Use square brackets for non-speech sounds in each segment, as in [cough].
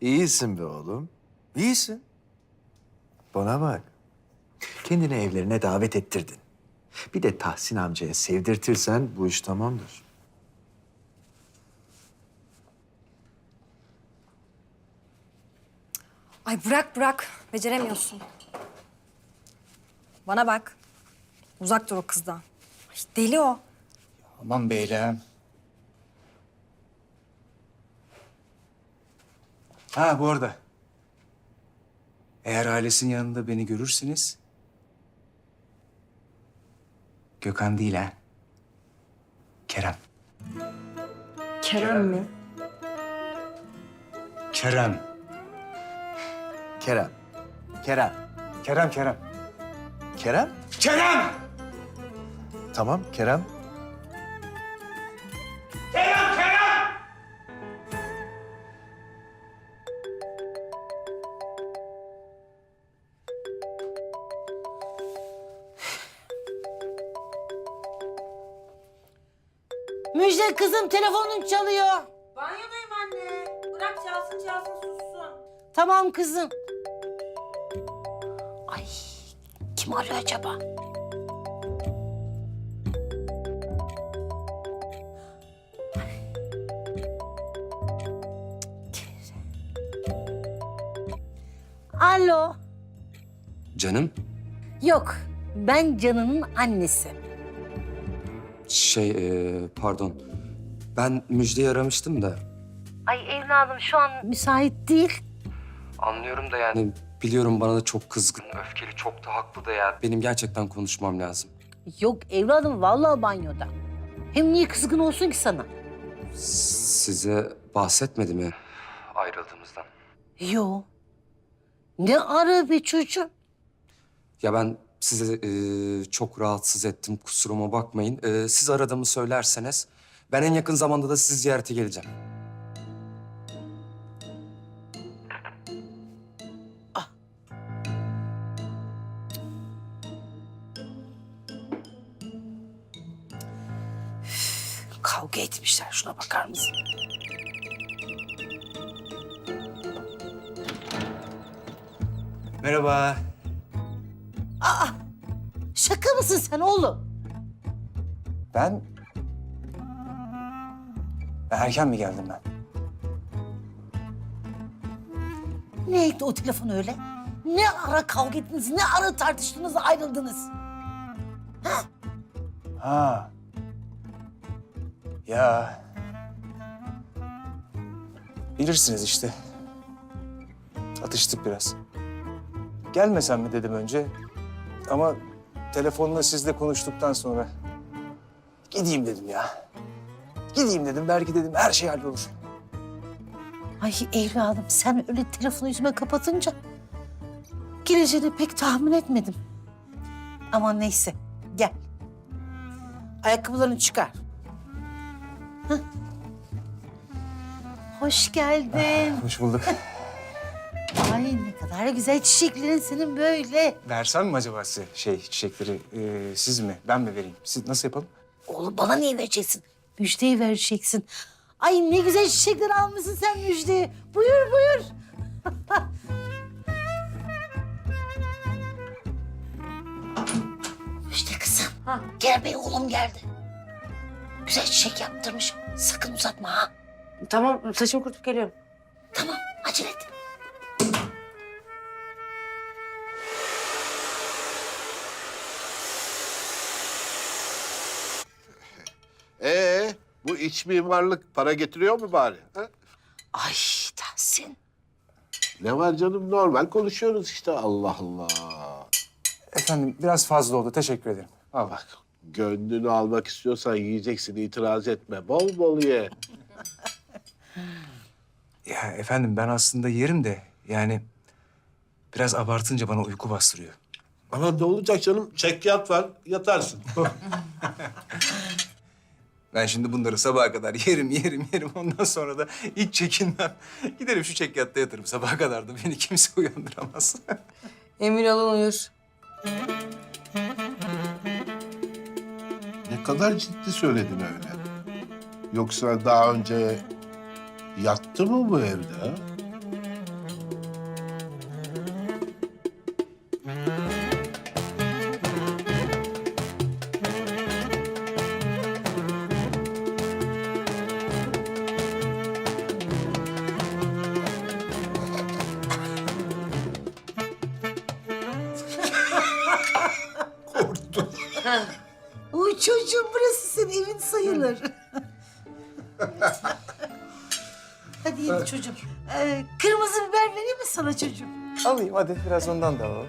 İyisin be oğlum. İyisin. Bana bak. Kendini evlerine davet ettirdin. Bir de Tahsin amcaya sevdirtirsen bu iş tamamdır. Ay bırak bırak. Beceremiyorsun. Bana bak. Uzak dur o kızdan. Ay deli o. Aman beylem. Ha bu arada. Eğer ailesinin yanında beni görürseniz... Gökhan değil ha. Kerem. Kerem mi? Kerem. Kerem. Kerem. Kerem, Kerem. Kerem? Kerem! Tamam Kerem. Telefonun çalıyor. Banyodayım anne. Bırak çalsın çalsın sussun. Tamam kızım. Ay kim arıyor acaba? Alo. Canım, Yok ben Canan'ın annesi. şey e, pardon. Ben Müjde'yi aramıştım da. Ay evladım şu an müsait değil. Anlıyorum da yani biliyorum bana da çok kızgın, öfkeli, çok da haklı da ya. Benim gerçekten konuşmam lazım. Yok evladım vallahi banyoda. Hem niye kızgın olsun ki sana? Size bahsetmedi mi ayrıldığımızdan? Yo. Ne ara be çocuğum? Ya ben sizi e, çok rahatsız ettim, kusuruma bakmayın. E, siz aradığımı söylerseniz ben en yakın zamanda da sizi ziyarete geleceğim. Kavga etmişler şuna bakar mısın? Merhaba. Şaka mısın sen oğlum? Ben... Erken mi geldim ben? Neydi o telefon öyle? Ne ara kavga ettiniz, ne ara tartıştınız, ayrıldınız? Ha. Ya. Bilirsiniz işte. Atıştık biraz. Gelmesem mi dedim önce. Ama telefonla sizle konuştuktan sonra gideyim dedim ya. Gideyim dedim. Belki dedim her şey hallolur. Ay evladım sen öyle telefonu yüzüme kapatınca geleceğini pek tahmin etmedim. Ama neyse gel. Ayakkabılarını çıkar. Hah. Hoş geldin. Hoş bulduk. [laughs] Ay ne kadar güzel çiçeklerin senin böyle. Versem mi acaba size şey çiçekleri? Ee, siz mi? Ben mi vereyim? Siz nasıl yapalım? Oğlum bana niye vereceksin? Müjdeyi vereceksin. Ay ne güzel çiçekler almışsın sen müjdeye. Buyur buyur. [laughs] Müjde kızım. Gel bey oğlum geldi. Güzel çiçek yaptırmış. Sakın uzatma ha. Tamam saçımı kurutup geliyorum. Tamam acele et. İç mimarlık para getiriyor mu bari? ha? Ay Tahsin. Ne var canım normal konuşuyoruz işte Allah Allah. Efendim biraz fazla oldu. Teşekkür ederim. Al bak. Bak gönlünü almak istiyorsan yiyeceksin itiraz etme. Bol bol ye. Ya efendim ben aslında yerim de yani biraz abartınca bana uyku bastırıyor. Ama ne olacak canım? Çek yat var yatarsın. [laughs] Ben şimdi bunları sabaha kadar [laughs] yerim, yerim, yerim. Ondan sonra da hiç çekinmem. Giderim şu çekyatta yatırım. Sabaha kadar da beni kimse uyandıramaz. [laughs] Emin olun uyur. ne kadar ciddi söyledin öyle. Yoksa daha önce yattı mı bu evde? ha? Uy çocuğum burası senin evin sayılır. [laughs] Hadi yedi çocuğum. Ee, kırmızı biber vereyim mi sana çocuğum? Alayım hadi biraz ondan da alalım.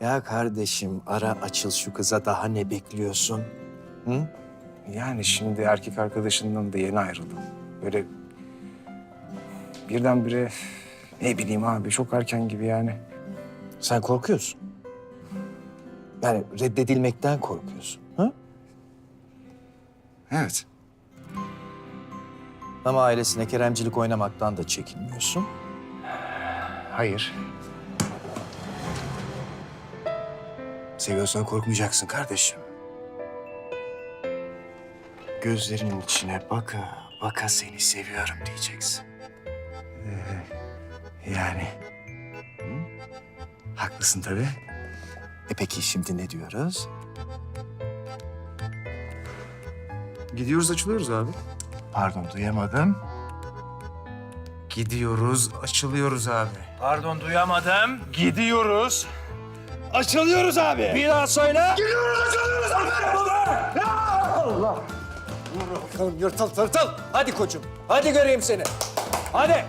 Ya kardeşim ara açıl şu kıza daha ne bekliyorsun? Hı? Yani şimdi erkek arkadaşından da yeni ayrıldım. Böyle birdenbire ne bileyim abi çok erken gibi yani. Sen korkuyorsun. Yani reddedilmekten korkuyorsun. Hı? Evet. Ama ailesine keremcilik oynamaktan da çekinmiyorsun. Hayır. Seviyorsan korkmayacaksın kardeşim. Gözlerinin içine baka baka seni seviyorum diyeceksin. Yani. Haklısın tabii. E peki şimdi ne diyoruz? Gidiyoruz açılıyoruz abi. Pardon duyamadım. Gidiyoruz açılıyoruz abi. Pardon duyamadım. Gidiyoruz. Açılıyoruz abi. Bir daha söyle. Gidiyoruz açılıyoruz abi. Bakalım yırtıl tırtıl. Hadi koçum. Hadi göreyim seni. Hadi.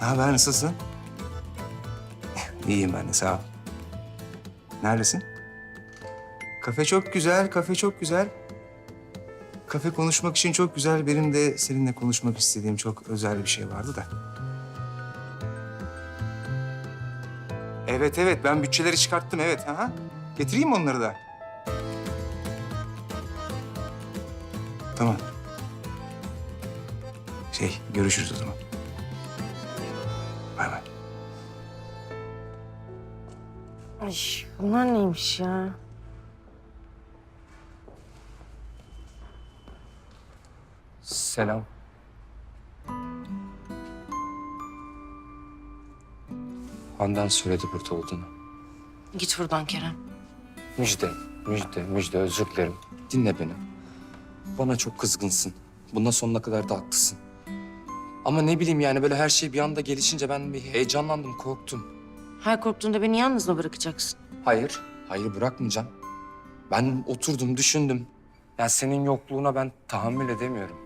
Ne haber nasılsın? İyiyim ben de sağ ol. Neredesin? Kafe çok güzel, kafe çok güzel. Kafe konuşmak için çok güzel. Benim de seninle konuşmak istediğim çok özel bir şey vardı da. Evet evet ben bütçeleri çıkarttım evet. Aha. Getireyim mi onları da? Tamam. Şey görüşürüz o zaman. Bay bay. Ay bunlar neymiş ya? Selam. Handan söyledi burada olduğunu. Git buradan Kerem. Müjde, müjde, müjde özür dilerim. Dinle beni. Bana çok kızgınsın. Bundan sonuna kadar da haklısın. Ama ne bileyim yani böyle her şey bir anda gelişince ben bir heyecanlandım, korktum. Her korktuğunda beni yalnız mı bırakacaksın? Hayır, hayır bırakmayacağım. Ben oturdum, düşündüm. Ya senin yokluğuna ben tahammül edemiyorum.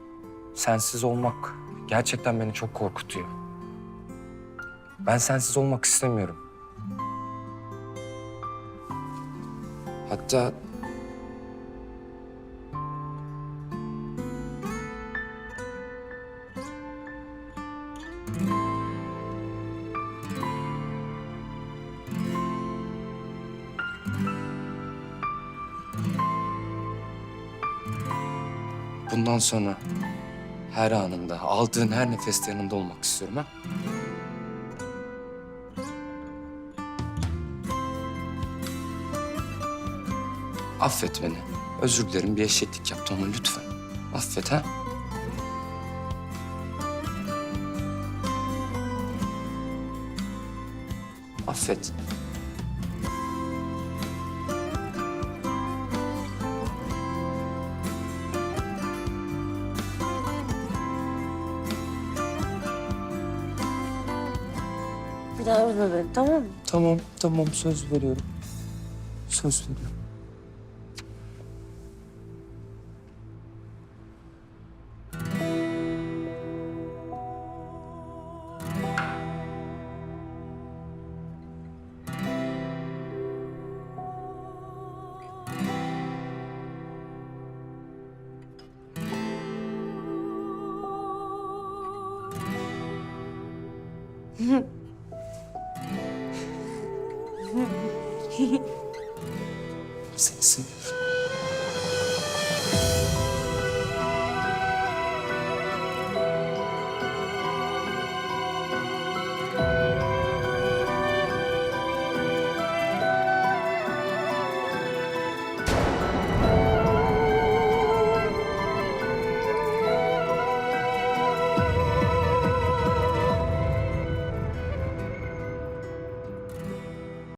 Sensiz olmak gerçekten beni çok korkutuyor. Ben sensiz olmak istemiyorum. Hatta bundan sonra her anında, aldığın her nefeste yanında olmak istiyorum ha. Affet beni. Özür dilerim bir eşeklik yaptım ama lütfen. Affet ha. Affet. Bir daha üzme beni tamam mı? Tamam, tamam söz veriyorum. Söz veriyorum. Seni [laughs]